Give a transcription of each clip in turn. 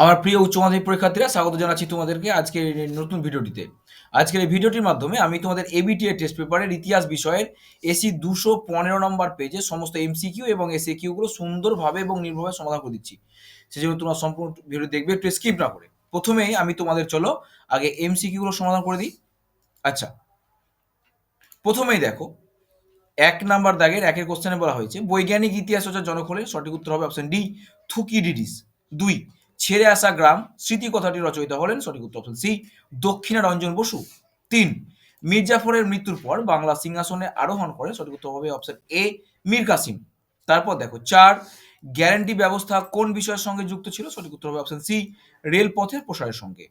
আমার প্রিয় উচ্চ মাধ্যমিক পরীক্ষার্থীরা, স্বাগত জানাচ্ছি তোমাদেরকে আজকের নতুন ভিডিওটিতে। আজকের এই ভিডিওটির মাধ্যমে আমি তোমাদের এবিটিএ টেস্ট পেপারের ইতিহাস বিষয়ের এসি দুশো পনেরো নম্বর পেজে সমস্ত এমসিকিউ এবং এসএ কিউগুলো সুন্দরভাবে এবং নির্ভরভাবে সমাধান করে দিচ্ছি। সেজন্য তোমরা সম্পূর্ণ ভিডিও দেখবে, একটু স্কিপ না করে। প্রথমেই আমি তোমাদের, চলো, আগে এমসিকিউগুলো সমাধান করে দিই। আচ্ছা প্রথমেই দেখো, এক নাম্বার দাগের একের কোশ্চেনে বলা হয়েছে, বৈজ্ঞানিক ইতিহাস হচ্ছে জনক হলে সঠিক উত্তর হবে অপশন ডি থুকিডিডিস দুই ছেড়ে আসা গ্রাম স্মৃতি কথাটি রচয়িতা হলেন সঠিক উত্তর অপশন সি, দক্ষিণা রঞ্জন বসু। তিন, মির্জাফরের মৃত্যুর পর বাংলা সিংহাসনে আরোহণ করেন সঠিক উত্তর হবে অপশন এ, মীর কাসিম। তারপর দেখো চার, গ্যারান্টি ব্যবস্থা কোন বিষয়ের সঙ্গে যুক্ত ছিল? সঠিক উত্তর হবে অপশন সি, রেলপথের প্রসারের সঙ্গে।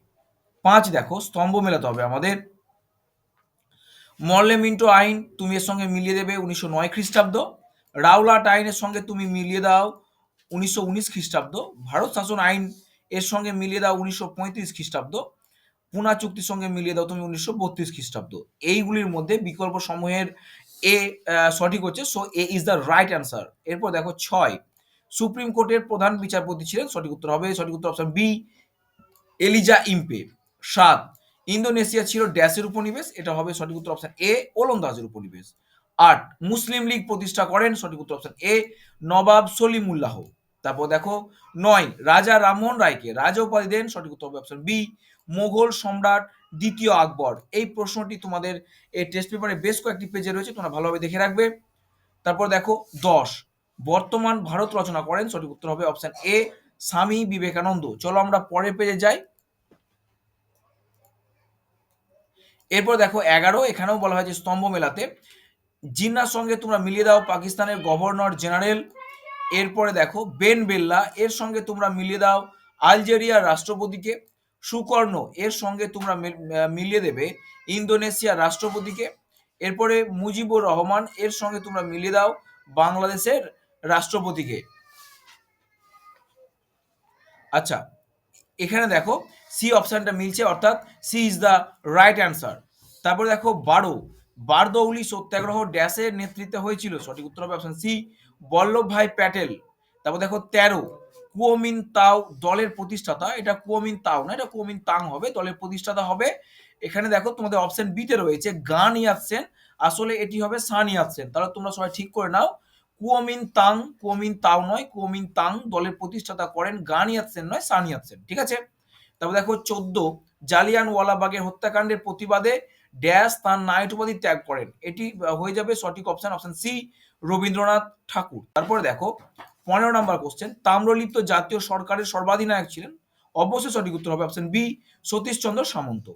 পাঁচ, দেখো স্তম্ভ মেলাতে হবে আমাদের। মরলে মিন্টো আইন, তুমি এর সঙ্গে মিলিয়ে দেবে উনিশশো নয় খ্রিস্টাব্দ। রাওলাট আইনের সঙ্গে তুমি মিলিয়ে দাও। উনিশশো উনিশ খ্রিস্টাব্দ, ভারত শাসন আইন এর সঙ্গে মিলিয়ে দাও উনিশশো পঁয়ত্রিশ খ্রিস্টাব্দ, পুনা চুক্তির সঙ্গে মিলিয়ে দাও তুমি উনিশশো বত্রিশ খ্রিস্টাব্দ। এইগুলির মধ্যে বিকল্প সমূহের এ সঠিক হচ্ছে so A is the right answer এরপর দেখো ছয়, সুপ্রিম কোর্টের প্রধান বিচারপতি ছিলেন, সঠিক উত্তর হবে, সঠিক উত্তর অপশন বি এলিজা ইম্পে। সাত, ইন্দোনেশিয়া ছিল ড্যাশের উপনিবেশ, এটা হবে সঠিক উত্তর অপশন এ ওলন্দাজের উপনিবেশ। আট, মুসলিম লীগ প্রতিষ্ঠা করেন, সঠিক উত্তর অপশন এ নবাব সলিমুল্লাহ। তারপর দেখো নয়, রাজা রামমোহন রায়কে রাজা উপাধি দেন সঠিক উত্তর হবে অপশন বি মোগল সম্রাট দ্বিতীয় আকবর। এই প্রশ্নটি তোমাদের এই টেস্ট পেপারে বেশ কয়েকটি পেজে রয়েছে, তোমরা ভালোভাবে দেখে রাখবে। তারপর দেখো দশ, বর্তমান ভারত রচনা করেন, সঠিক উত্তর হবে অপশন এ স্বামী বিবেকানন্দ। চলো আমরা পরের পেজে যাই। এরপর দেখো এগারো, এখানেও বলা হয় যে স্তম্ভ মেলাতে। জিন্নার সঙ্গে তোমরা মিলিয়ে দাও পাকিস্তানের গভর্নর জেনারেল এরপরে দেখো, বেন বেল্লা, এর সঙ্গে তোমরা মিলিয়ে দাও আলজেরিয়ার রাষ্ট্রপতিকে। সুকর্ণ, এর সঙ্গে তোমরা মিলিয়ে দেবে ইন্দোনেশিয়ার রাষ্ট্রপতিকে। এরপরে মুজিবুর রহমান, এর সঙ্গে তোমরা মিলিয়ে দাও বাংলাদেশের রাষ্ট্রপতিকে। আচ্ছা এখানে দেখো, সি অপশানটা মিলছে, অর্থাৎ C is the right answer. তারপরে দেখো, বারো, বারদৌলি সত্যাগ্রহ ড্যাশের নেতৃত্বে হয়েছিল, সঠিক উত্তর হবে অপশান সি। বল্লভভাই প্যাটেল, তারপর দেখো তেরো কুওমিন তাও দলের প্রতিষ্ঠাতা, এটা কুওমিন তাও না, এটা কুওমিন তাং হবে, দলের প্রতিষ্ঠাতা হবে। এখানে দেখো তোমাদের অপশন বিতে রয়েছে গান ইয়াতসেন আসলে এটি হবে সান ইয়াতসেন তাহলে তোমরা সবাই ঠিক করে নাও কুওমিন তাং কুওমিন তাও নয় কুওমিন তাং দলের প্রতিষ্ঠাতা করেন গান ইয়াতসেন নয় সান ইয়াতসেন ঠিক আছে? তারপর দেখো চোদ্দ জালিয়ান ওয়ালাবাগের হত্যাকাণ্ডের প্রতিবাদে ড্যাশ তার নাইট উপাধি ত্যাগ করেন। এটি হয়ে যাবে সঠিক option option C Rabindranath Thakur. তারপরে দেখো, পনেরো নম্বর কোশ্চেন তাম্রলিপ্ত জাতীয় সরকারের সর্বাধিনায়ক ছিলেন। অবশ্যই সঠিক উত্তর হবে অপশন বি সতীশচন্দ্র সামন্ত।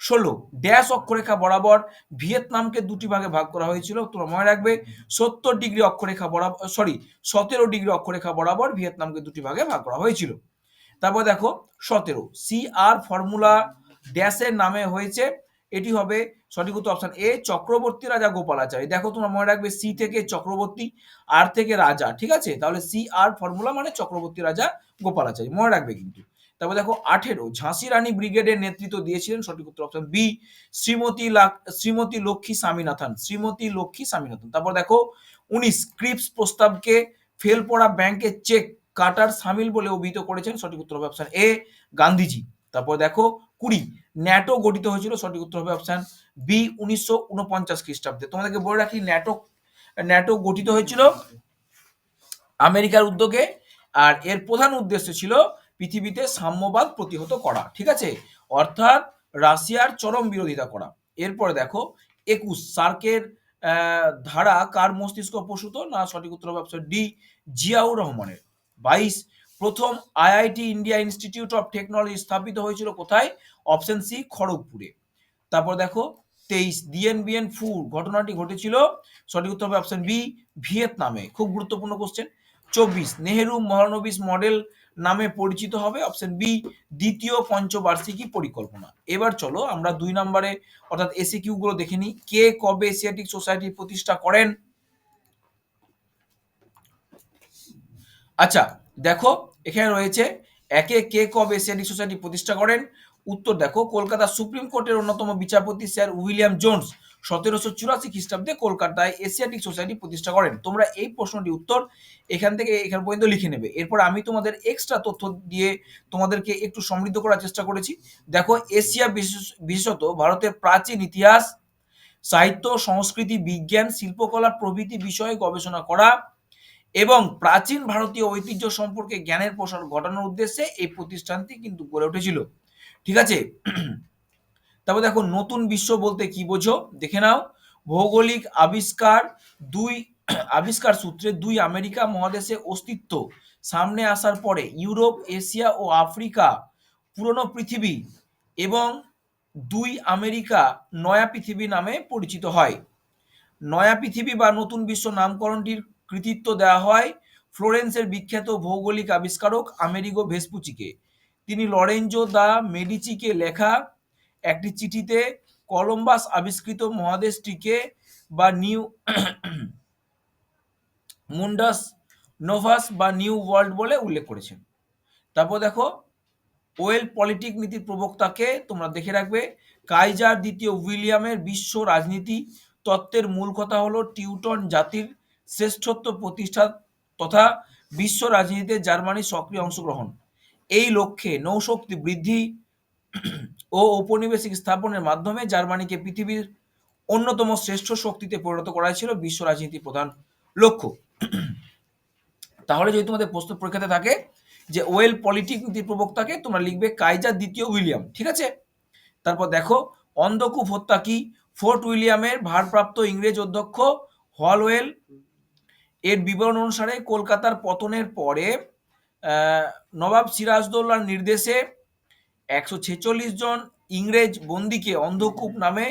ষোলো ড্যাশ অক্ষরেখা বরাবর ভিয়েতনামকে দুটি ভাগে ভাগ করা হয়েছিল, তোমরা মনে রাখবে, সত্তর ডিগ্রি অক্ষরেখা বরাবর সরি সতেরো ডিগ্রি অক্ষরেখা বরাবর ভিয়েতনামকে দুটি ভাগে ভাগ করা হয়েছিল। তারপর দেখো, সতেরো সি আর ফর্মুলা ড্যাশের নামে হয়েছে এটি হবে সঠিক উত্তর অপশন এ চক্রবর্তী রাজা গোপালাচারী। দেখো তোমরা মনে রাখবে সি থেকে চক্রবর্তী আর থেকে রাজা, ঠিক আছে? তাহলে সি আর ফর্মুলা মানে চক্রবর্তী রাজা গোপালাচারী। মনে রাখবে কিন্তু। তারপর দেখো আঠেরো, ঝাঁসি রানী ব্রিগেডের নেতৃত্ব দিয়েছিলেন সঠিক উত্তর অপশন বি শ্রীমতী শ্রীমতী লক্ষ্মী স্বামীনাথন, শ্রীমতী লক্ষ্মী স্বামীনাথন। তারপর দেখো উনিশ, ক্রিপস প্রস্তাবকে ফেল পড়া ব্যাংকের চেক কাটার সামিল বলে অভিহিত করেছেন সঠিক উত্তর অপশন এ গান্ধীজি। তারপর দেখো কুড়ি ন্যাটো গঠিত হয়েছিল, সঠিক উত্তর হবে অপশন বি উনিশশো উনপঞ্চাশ খ্রিস্টাব্দে। তোমাদেরকে বলে রাখি, ন্যাটো ন্যাটো গঠিত হয়েছিল আমেরিকার উদ্যোগে, আর এর প্রধান উদ্দেশ্য ছিল পৃথিবীতে সাম্যবাদ প্রতিহত করা, ঠিক আছে? অর্থাৎ রাশিয়ার চরম বিরোধিতা করা। এরপরে দেখো, একুশ, সার্কের ধারা কার মস্তিষ্ক প্রসূত? না, সঠিক উত্তর হবে অপশন ডি জিয়াউর রহমানের। বাইশ, প্রথম IIT India institute of technology স্থাপিত হয়েছিল কোথায়? অপশন সি, খড়গপুরে। তারপর দেখো, তেইশ, ডিএনবিএন ফুর, ঘটনাটি ঘটেছিল, সঠিক উত্তর হবে অপশন বি, ভিয়েতনামে। খুব গুরুত্বপূর্ণ কোশ্চেন চব্বিশ, নেহেরু মহানবিস মডেল নামে পরিচিত হবে, অপশন বি, দ্বিতীয় পঞ্চবার্ষিকী পরিকল্পনা। এবার চলো, আমরা দুই নম্বরে, অর্থাৎ এসি কিউ গুলো দেখে নিই। কে কবে এশিয়াটিক সোসাইটি প্রতিষ্ঠা করেন? আচ্ছা দেখো, এখানে রয়েছে, একে কে কবে এশিয়াটিক সোসাইটি প্রতিষ্ঠা করেন? উত্তর দেখো, কলকাতা সুপ্রিম কোর্টের অন্যতম বিচারপতি স্যার উইলিয়াম জোন্স সতেরোশো চুরাশি খ্রিস্টাব্দে কলকাতায় এশিয়াটিক সোসাইটি প্রতিষ্ঠা করেন। তোমরা এই প্রশ্নটি উত্তর এখান থেকে এখান পর্যন্ত লিখে নেবে। এরপর আমি তোমাদের এক্সট্রা তথ্য দিয়ে তোমাদেরকে একটু সমৃদ্ধ করার চেষ্টা করেছি। দেখো, এশিয়া বিশেষ- বিশেষত ভারতের প্রাচীন ইতিহাস, সাহিত্য, সংস্কৃতি, বিজ্ঞান, শিল্পকলা প্রভৃতি বিষয়ে গবেষণা করা এবং প্রাচীন ভারতীয় ঐতিহ্য সম্পর্কে জ্ঞানের প্রসার ঘটানোর উদ্দেশ্যে এই প্রতিষ্ঠানটি কিন্তু গড়ে উঠেছিল। ঠিক আছে? তারপর দেখো, নতুন বিশ্ব বলতে কি বোঝো? দেখে নাও। ভৌগোলিক আবিষ্কার দুই, আবিষ্কার সূত্রে দুই আমেরিকা মহাদেশে অস্তিত্ব। সামনে আসার পরে ইউরোপ, এশিয়া ও আফ্রিকা, পুরনো পৃথিবী এবং দুই আমেরিকা নয়া পৃথিবী নামে পরিচিত হয়। নয়া পৃথিবী বা নতুন বিশ্ব নামকরণটির কৃতিত্ব দেওয়া হয় ফ্লোরেন্সের বিখ্যাত ভৌগোলিক আবিষ্কারক আমেরিগো ভেসপুচিকে। তিনি লরেঞ্জো দা মেডিচিকে লেখা একটি চিঠিতে কলম্বাস আবিষ্কৃত মহাদেশটিকে বা নিউ মুন্ডাস নোভাস বা নিউ ওয়ার্ল্ড বলে উল্লেখ করেছেন। তারপর দেখো, ওয়েল পলিটিক নীতির প্রবক্তাকে তোমরা দেখে রাখবে, কাইজার দ্বিতীয় উইলিয়ামের বিশ্ব রাজনীতি তত্ত্বের মূল কথা হলো টিউটন জাতির শ্রেষ্ঠত্ব প্রতিষ্ঠা তথা বিশ্ব রাজনীতিতে জার্মানির সক্রিয় অংশগ্রহণ। এই লক্ষ্যে নৌশক্তি বৃদ্ধি ও ঔপনিবেশিক স্থাপনের মাধ্যমে জার্মানিকে পৃথিবীর অন্যতম শ্রেষ্ঠ শক্তিতে পরিণত করা ছিল বিশ্ব রাজনীতির প্রধান লক্ষ্য। তাহলে যদি তোমাদের প্রশ্ন পরীক্ষাতে থাকে যে ওয়েল পলিটিক নীতির প্রবক্তাকে তোমরা লিখবে কাইজার দ্বিতীয় উইলিয়াম, ঠিক আছে? তারপর দেখো, অন্ধকূপ হত্যা কি? ফোর্ট উইলিয়ামের ভারপ্রাপ্ত ইংরেজ অধ্যক্ষ হলওয়েল এর বিবরণ অনুসারে কলকাতার পতনের পরে নবাব সিরাজদৌল্লার নির্দেশে একশো ছেচল্লিশ জন ইংরেজ বন্দিকে অন্ধকূপ নামে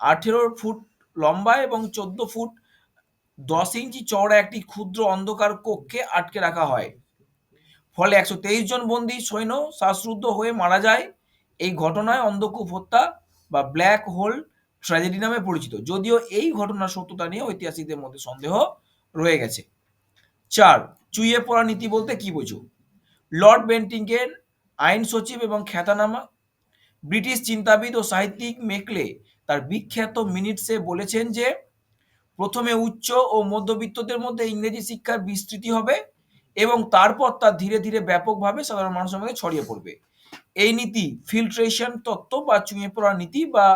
আঠেরো ফুট লম্বা এবং চোদ্দ ফুট দশ ইঞ্চি চওড়া একটি ক্ষুদ্র অন্ধকার কক্ষে আটকে রাখা হয়। ফলে একশো তেইশ জন বন্দী সৈন্য শ্বাসরুদ্ধ হয়ে মারা যায়। এই ঘটনায় অন্ধকূপ হত্যা বা ব্ল্যাক হোল ট্র্যাজেডি নামে পরিচিত। যদিও এই ঘটনার সত্যতা নিয়ে ঐতিহাসিকদের মধ্যে সন্দেহ রয়ে গেছে। চার, চুইয়ে পড়া নীতি বলতে কি বোঝো? লর্ড বেন্টিংকের আইন সচিব এবং খ্যাতনামা। ব্রিটিশ চিন্তাবিদ ও সাহিত্যিক মেকলে তার বিখ্যাত মিনিটসে বলেছেন যে, প্রথমে উচ্চ ও মধ্যবিত্তদের মধ্যে ইংরেজি শিক্ষার বিস্তৃতি হবে এবং তারপর তা ধীরে ধীরে ব্যাপকভাবে সাধারণ মানুষের মধ্যে ছড়িয়ে পড়বে। এই নীতি ফিল্ট্রেশন তত্ত্ব বা চুঁয়ে পড়া নীতি বা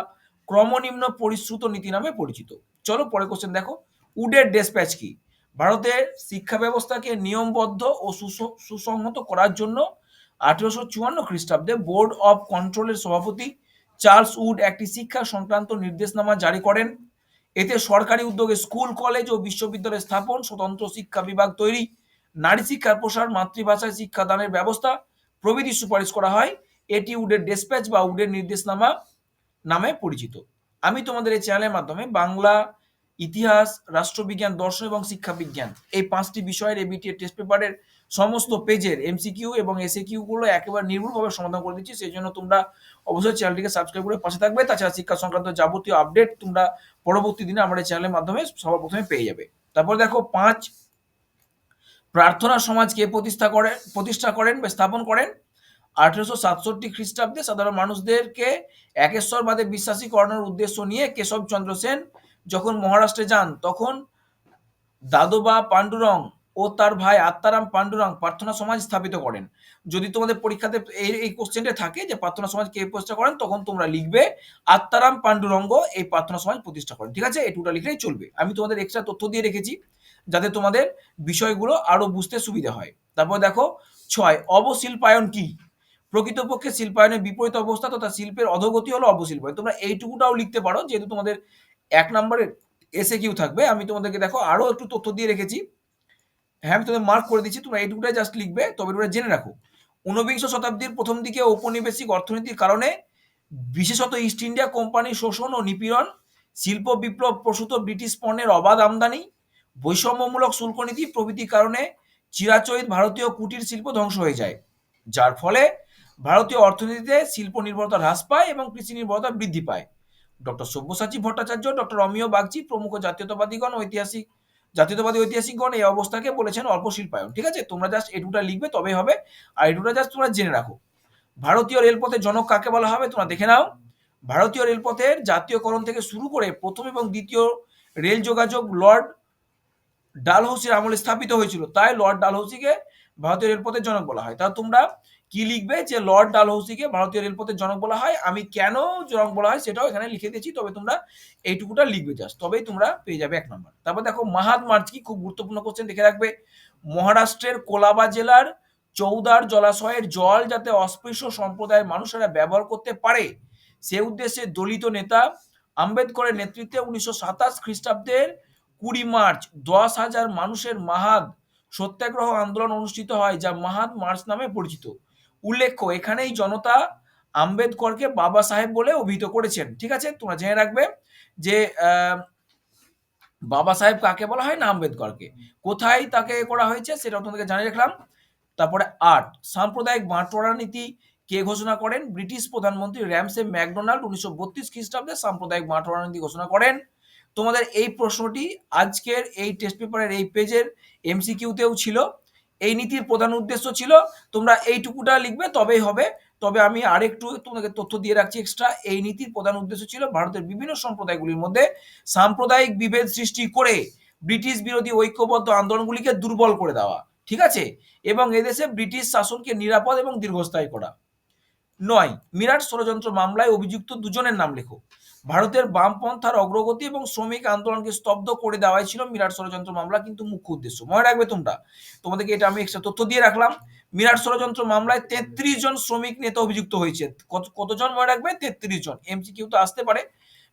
ক্রমনিম্ন পরিশ্রুত নীতি নামে পরিচিত। চলো পরে কোশ্চেন দেখো। উডের ডেসপ্যাচ কি? ভারতের শিক্ষা ব্যবস্থাকে নিয়মবদ্ধ ও সুস- সুসংহত করার জন্য আঠেরোশো চুয়ান্ন খ্রিস্টাব্দে বোর্ড অব কন্ট্রোলের সভাপতি চার্লস উড একটি শিক্ষা সংক্রান্ত নির্দেশনামা জারি করেন। এতে সরকারি উদ্যোগে স্কুল, কলেজ ও বিশ্ববিদ্যালয় স্থাপন, স্বতন্ত্র শিক্ষা বিভাগ তৈরি, নারী শিক্ষার প্রসার, মাতৃভাষায় শিক্ষাদানের ব্যবস্থা প্রভৃতি সুপারিশ করা হয়। এটি উডের ডেসপ্যাচ বা উডের নির্দেশনামা নামে পরিচিত। আমি তোমাদের এই চ্যানেলের মাধ্যমে বাংলা ইতিহাস, রাষ্ট্রবিজ্ঞান, দর্শন এবং শিক্ষা বিজ্ঞান এই পাঁচটি বিষয়ের এবিটিএ টেস্ট পেপারের সমস্ত পেজের এমসিকিউ এবং এসএ কিউ গুলো একেবারে নির্ভুলভাবে সমাধান করে দিচ্ছি। সেই জন্য তোমরা অবশ্যই চ্যানেলটিকে সাবস্ক্রাইব করে পাশে থাকবে। তাছাড়া শিক্ষা সংক্রান্ত যাবতীয় আপডেট তোমরা পরবর্তী দিনে আমাদের চ্যানেলের মাধ্যমে সবার প্রথমে পেয়ে যাবে। তারপর দেখো, পাঁচ, প্রার্থনা সমাজকে প্রতিষ্ঠা করে প্রতিষ্ঠা করেন বা স্থাপন করেন? আঠেরোশো সাতষট্টি খ্রিস্টাব্দে সাধারণ মানুষদেরকে একেশ্বরবাদে বিশ্বাসী করানোর উদ্দেশ্য নিয়ে কেশবচন্দ্র সেন যখন মহারাষ্ট্রে যান, তখন দাদোবা পাণ্ডুরং ও তার ভাই আত্মারাম পাণ্ডুরং প্রার্থনা সমাজ স্থাপিত করেন। যদি তোমাদের পরীক্ষাতে এই এই কোশ্চেনটা থাকে যে প্রার্থনা সমাজ কে প্রতিষ্ঠা করেন, তখন তোমরা লিখবে আত্মারাম পাণ্ডুরঙ্গ এই প্রার্থনা সমাজ প্রতিষ্ঠা করেন। ঠিক আছে? এটুটা লিখলেই চলবে। আমি তোমাদের এক্সট্রা তথ্য দিয়ে রেখেছি যাতে তোমাদের বিষয়গুলো আরও বুঝতে সুবিধা হয়। তারপর দেখো, ছয়, অবশিল্পায়ন কি? প্রকৃতপক্ষে শিল্পায়নের বিপরীত অবস্থা তথা শিল্পের অধোগতি হলো অবশিল্পায়ন। তোমরা এইটুকুটাও লিখতে পারো, যেহেতু তোমাদের এক নম্বরের এসে কিউ থাকবে। আমি তোমাদেরকে দেখো আরও একটু তথ্য দিয়ে রেখেছি। হ্যাঁ আমি তোমাদের মার্ক করে দিচ্ছি। তোমরা এইটুকুটাই জাস্ট লিখবে, তবে তোমরা জেনে রাখো। ঊনবিংশ শতাব্দীর প্রথম দিকে ঔপনিবেশিক অর্থনীতির কারণে বিশেষত ইস্ট ইন্ডিয়া কোম্পানির শোষণ ও নিপীড়ন, শিল্প বিপ্লব প্রসূত ব্রিটিশ পণ্যের অবাধ আমদানি, বৈষম্যমূলক শুল্ক নীতি প্রভৃতির কারণে চিরাচরিত ভারতীয় কুটির শিল্প ধ্বংস হয়ে যায়। যার ফলে ভারতীয় অর্থনীতিতে শিল্প নির্ভরতা হ্রাস পায় এবং কৃষি নির্ভরতা বৃদ্ধি পায়। ডক্টর সব্যসাচী ভট্টাচার্য, ডক্টর অমিয় বাগচি, প্রমুখ জাতীয়তাবাদীগণ, ঐতিহাসিক, জাতীয়তাবাদী ঐতিহাসিকগণ এই অবস্থাকে বলেছেন অল্প শিল্পায়ন ঠিক আছে? তোমরা জাস্ট এটুটা লিখবে তবে হবে। আর এটুটা জাস্ট তোমরা জেনে রাখো। ভারতীয় রেলপথে জনক কাকে বলা হবে? তোমরা দেখে নাও। ভারতীয় রেলপথের জাতীয়করণ থেকে শুরু করে প্রথম এবং দ্বিতীয় রেল যোগাযোগ লর্ড ডালহৌসির আমলে স্থাপিত হয়েছিল। তাই লর্ড ডালহৌসিকে ভারতীয় রেলপথের জনক বলা হয়। তা তোমরা কি লিখবে যে লর্ড ডালহৌসিকে ভারতীয় রেলপথের জনক বলা হয়? আমি কেন জনক বলা হয় সেটাও এখানে লিখে দিয়েছি, তবে তোমরা এইটুকুটা লিখবে জাস্ট তবেই তোমরা পেয়ে যাবে এক নম্বর তারপর দেখো মাহাদ মার্চ কি খুব গুরুত্বপূর্ণ কোশ্চেন দেখে রাখবে। মহারাষ্ট্রের কোলাবা জেলার চৌদার জলাশয়ের জল যাতে অস্পৃশ্য সম্প্রদায়ের মানুষেরা ব্যবহার করতে পারে, সে উদ্দেশ্যে দলিত নেতা আম্বেদকরের নেতৃত্বে উনিশশো সাতাশ খ্রিস্টাব্দের কুড়ি মার্চ দশ হাজার মানুষের মাহাদ সত্যাগ্রহ আন্দোলন অনুষ্ঠিত হয়, যা মাহাদ মার্চ নামে পরিচিত। উল্লেখ্য, এখানেই জনতা আম্বেদকরকে বাবা সাহেব বলে অভিহিত করেছেন। ঠিক আছে? তোমরা জেনে রাখবে যে বাবা সাহেব কাকে বলা হয়? না, আম্বেদকরকে। কোথায় তাকে করা হয়েছে সেটা তোমাদেরকে জানিয়ে রাখলাম। তারপরে আট সাম্প্রদায়িক বাঁটোয়ারা নীতি কে ঘোষণা করেন? ব্রিটিশ প্রধানমন্ত্রী র্যামসে ম্যাকডোনাল্ড উনিশশো বত্রিশ খ্রিস্টাব্দে সাম্প্রদায়িক বাঁটোয়ারা নীতি ঘোষণা করেন। তোমাদের এই প্রশ্নটি আজকের এই টেস্ট পেপারের এই পেজের এমসিকিউতেও ছিল। এই নীতির প্রধান উদ্দেশ্য ছিল, তোমরা এইটুকুটা লিখবে, তবেই হবে। তবে আমি আরেকটু তোমাকে তথ্য দিয়ে রাখছি এক্সট্রা এই নীতির প্রধান উদ্দেশ্য ছিল ভারতের বিভিন্ন সম্প্রদায়গুলির মধ্যে সাম্প্রদায়িক বিভেদ সৃষ্টি করে ব্রিটিশ বিরোধী ঐক্যবদ্ধ আন্দোলনগুলিকে দুর্বল করে দেওয়া, ঠিক আছে? এবং এদেশে ব্রিটিশ শাসনকে নিরাপদ এবং দীর্ঘস্থায়ী করা। নয়, মিরাট ষড়যন্ত্র মামলায় অভিযুক্ত দুজনের নাম লেখো। ভারতের বামপন্থার অগ্রগতি এবং শ্রমিক আন্দোলনকে স্তব্ধ করে দেওয়াই ছিল মিরাট ষড়যন্ত্র মামলা, কিন্তু মুখ্য উদ্দেশ্য। মনে রাখবে তোমরা, তোমাদেরকে এটা আমি এক্সট্রা তথ্য দিয়ে রাখলাম। মিরাট ষড়যন্ত্র মামলায় তেত্রিশ জন শ্রমিক নেতা অভিযুক্ত হয়েছে। কত, কতজন মনে রাখবে? তেত্রিশ জন। এমসিকিউ তো আসতে পারে।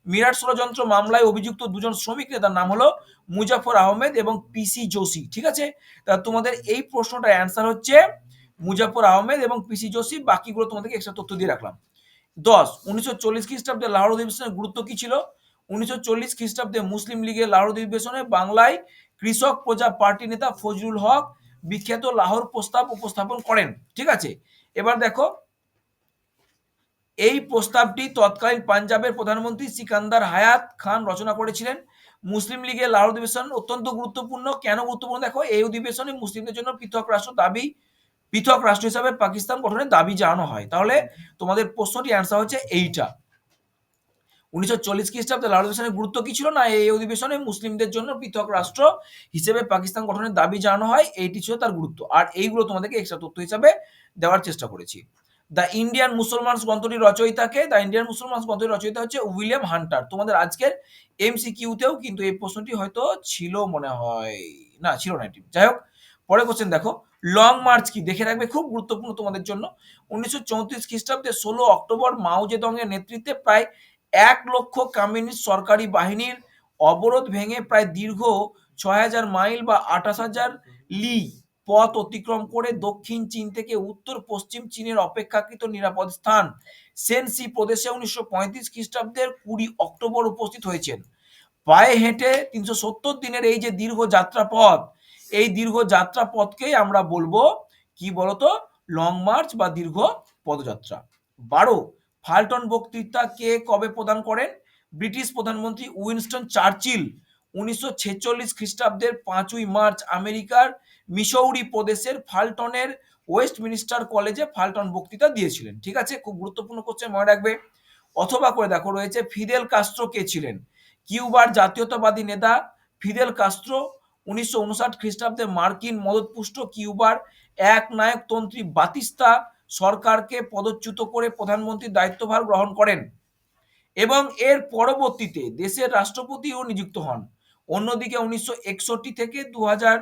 মিরাট ষড়যন্ত্র মামলায় অভিযুক্ত দুজন শ্রমিক নেতার নাম হলো মুজাফর আহমেদ এবং পিসি যোশী ঠিক আছে? তা তোমাদের এই প্রশ্নটার অ্যান্সার হচ্ছে মুজাফর আহমেদ এবং পিসি জোশী বাকিগুলো তোমাদেরকে এক্সট্রা তথ্য দিয়ে রাখলাম। দশ, উনিশশো চল্লিশ খ্রিস্টাব্দে লাহোর অধিবেশনের গুরুত্ব কি ছিল? উনিশশো চল্লিশ খ্রিস্টাব্দে মুসলিম লীগের লাহোর অধিবেশনে বাংলায় কৃষক প্রজা পার্টি নেতা ফজলুল হক বিখ্যাত লাহোর প্রস্তাব উপস্থাপন করেন। ঠিক আছে? এবার দেখো, এই প্রস্তাবটি তৎকালীন পাঞ্জাবের প্রধানমন্ত্রী সিকান্দার হায়াত খান রচনা করেছিলেন। মুসলিম লীগের লাহোর অধিবেশন অত্যন্ত গুরুত্বপূর্ণ। কেন গুরুত্বপূর্ণ? দেখো, এই অধিবেশনে মুসলিমদের জন্য পৃথক রাষ্ট্র দাবি পৃথক রাষ্ট্র হিসাবে পাকিস্তান গঠনের দাবি জানানো হয়। তাহলে তোমাদের প্রশ্নটি অ্যান্সার হচ্ছে এইটা। উনিশশো চল্লিশ খ্রিস্টাব্দে লাহোর অধিবেশনের গুরুত্ব কি ছিল? না, এই অধিবেশনে মুসলিমদের জন্য পৃথক রাষ্ট্র হিসেবে পাকিস্তান গঠনের দাবি জানানো হয়, এইটি ছিল তার গুরুত্ব। আর এইগুলো তোমাদেরকে এক্সট্রা তথ্য হিসাবে দেওয়ার চেষ্টা করেছি। দ্য ইন্ডিয়ান মুসলমানস গ্রন্থটির রচয়িতাকে দ্য ইন্ডিয়ান মুসলমানস গ্রন্থটির রচয়িতা হচ্ছে উইলিয়াম হান্টার। তোমাদের আজকের এমসিকিউতেও কিন্তু এই প্রশ্নটি হয়তো ছিল মনে হয়। না, ছিল না এটি। যাই হোক পরে কোশ্চেন দেখো। লং মার্চ কি? দেখে রাখবে, খুব গুরুত্বপূর্ণ তোমাদের জন্য। উনিশশো চৌত্রিশ খ্রিস্টাব্দে ষোলো অক্টোবর মাও জেদংয়ের নেতৃত্বে প্রায় এক লক্ষ কমিউনিস্ট সরকারি বাহিনীর অবরোধ ভেঙে প্রায় দীর্ঘ ছয় হাজার মাইল বা আঠাশ হাজার লি পথ অতিক্রম করে দক্ষিণ চীন থেকে উত্তর পশ্চিম চীনের অপেক্ষাকৃত নিরাপদ স্থান সেনসি প্রদেশে উনিশশো পঁয়ত্রিশ খ্রিস্টাব্দের কুড়ি অক্টোবর উপস্থিত হয়েছেন। পায়ে হেঁটে তিনশো সত্তর দিনের এই যে দীর্ঘ যাত্রা পথ এই দীর্ঘ যাত্রা পথকেই আমরা বলব কি বলতো? লং মার্চ বা দীর্ঘ পদযাত্রা। বারো, ফাল্টন বক্তৃতা কে কবে প্রদান করেন? ব্রিটিশ প্রধানমন্ত্রী উইনস্টন চার্চিল উনিশশো ছেচল্লিশ খ্রিস্টাব্দের পাঁচই মার্চ আমেরিকার মিসৌরি প্রদেশের ফাল্টনের ওয়েস্ট মিনিস্টার কলেজে ফাল্টন বক্তৃতা দিয়েছিলেন। ঠিক আছে? খুব গুরুত্বপূর্ণ কোশ্চেন মনে রাখবে। অথবা করে দেখো রয়েছে ফিদেল কাস্ট্রো কে ছিলেন? কিউবার জাতীয়তাবাদী নেতা ফিদেল কাস্ট্রো উনিশশো উনষাট খ্রিস্টাব্দে মার্কিন মদতপুষ্ট কিউবার এক নায়কতন্ত্রী বাতিস্তা সরকারকে পদচ্যুত করে প্রধানমন্ত্রীর দায়িত্বভার গ্রহণ করেন এবং এর পরবর্তীতে দেশের রাষ্ট্রপতিও নিযুক্ত হন। অন্যদিকে উনিশশো একষট্টি থেকে দু হাজার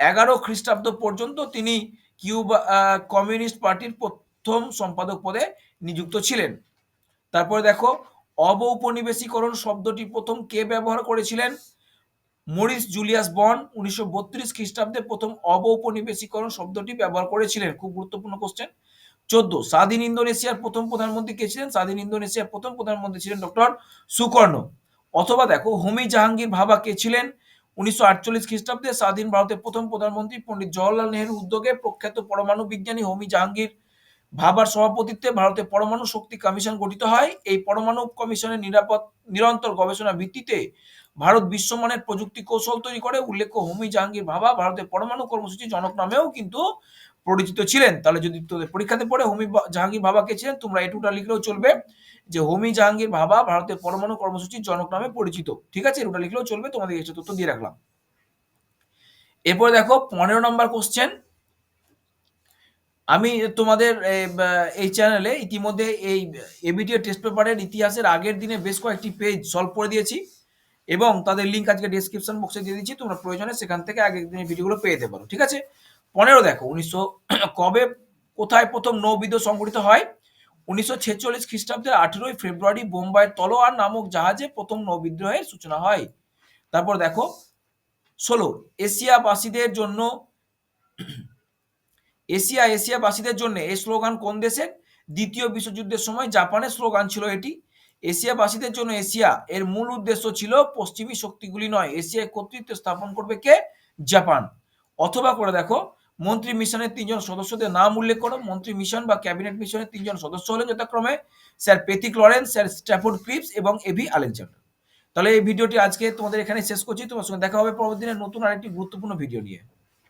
এগারো খ্রিস্টাব্দ পর্যন্ত তিনি কিউবা কমিউনিস্ট পার্টির প্রথম সম্পাদক পদে নিযুক্ত ছিলেন। তারপরে দেখো অবৌপনিবেশীকরণ শব্দটি প্রথম কে ব্যবহার করেছিলেন? মরিস জুলিয়াস বন উনিশশো বত্রিশ খ্রিস্টাব্দে প্রথম অবৌপনিবেশীকরণ শব্দটি ব্যবহার করেছিলেন। খুব গুরুত্বপূর্ণ কোশ্চেন চোদ্দ, স্বাধীন ইন্দোনেশিয়ার প্রথম প্রধানমন্ত্রী কে ছিলেন? স্বাধীন ইন্দোনেশিয়ার প্রথম প্রধানমন্ত্রী ছিলেন ডক্টর সুকর্ণ। অথবা দেখো, হোমি জাহাঙ্গীর ভাবা কে ছিলেন? উনিশশো আটচল্লিশ খ্রিস্টাব্দে স্বাধীন ভারতের প্রথম প্রধানমন্ত্রী পণ্ডিত জওয়াহরলাল নেহরুর উদ্যোগে প্রখ্যাত পরমাণু বিজ্ঞানী হোমি জাহাঙ্গীর ভাবার সভাপতিত্বে ভারতের পরমাণু শক্তি কমিশন গঠিত হয়। এই পরমাণু কমিশনের নিরাপদ, নিরন্তর গবেষণা ভিত্তিতে ভারত বিশ্বমানের প্রযুক্তি কৌশল তৈরি করে। উল্লেখ্য, হোমি জাহাঙ্গীর ভাবা ভারতের পরমাণু কর্মসূচি জনক নামেও কিন্তু পরিচিত ছিলেন। তাহলে যদি তোদের পরীক্ষাতে পড়ে, হোমি জাহাঙ্গীর ভাবা কে ছিলেন, তোমরা এটুটা লিখলেও চলবে যে, হোমি জাহাঙ্গীর ভাবা ভারতের পরমাণু কর্মসূচির জনক নামে পরিচিত। ঠিক আছে? এটুটা লিখলেও চলবে, তোমাদের এসে তথ্য দিয়ে রাখলাম। এরপরে দেখো, পনেরো নম্বর কোশ্চেন আমি তোমাদের এই চ্যানেলে ইতিমধ্যে এই এবিটিএ টেস্ট পেপারের ইতিহাসের আগের দিনে বেশ কয়েকটি পেজ সলভ করে দিয়েছি। এবং তাদের লিঙ্ক আজকে ডিসক্রিপশন বক্সে দিয়ে দিচ্ছি, তোমরা প্রয়োজনে সেখান থেকে আগের দিনের ভিডিওগুলো পেয়ে যেতে পারো, ঠিক আছে? পনেরো দেখো, উনিশশো, কবে, কোথায় প্রথম নৌবিদ্য সংগঠিত হয়? উনিশশো ছেচল্লিশ খ্রিস্টাব্দের আঠেরোই ফেব্রুয়ারি বোম্বাইয়ের তলোয়ার নামক জাহাজে প্রথম নৌবিদ্রোহের সূচনা হয়। তারপর দেখো, ষোলো, এশিয়াবাসীদের জন্য, এশিয়া, এশিয়াবাসীদের জন্য এই স্লোগান কোন দেশের? দ্বিতীয় বিশ্বযুদ্ধের সময় জাপানের স্লোগান ছিল এটি। এশিয়াবাসীদের জন্য এশিয়া এর মূল উদ্দেশ্য ছিল পশ্চিমী শক্তিগুলি নয়। এশিয়ায় কর্তৃত্ব স্থাপন করবে কে? জাপান। অথবা করে দেখো, মন্ত্রী মিশনের তিনজন সদস্যদের নাম উল্লেখ করো। মন্ত্রী মিশন বা ক্যাবিনেট মিশনের তিনজন সদস্য হলেন যথাক্রমে sir Pethick Lawrence, sir Stafford Cripps এবং এভি আলেকজান্ডার। তাহলে এই ভিডিওটি আজকে তোমাদের এখানে শেষ করছি। তোমার সঙ্গে দেখা হবে পরবর্তী দিনে নতুন আরেকটি গুরুত্বপূর্ণ ভিডিও নিয়ে।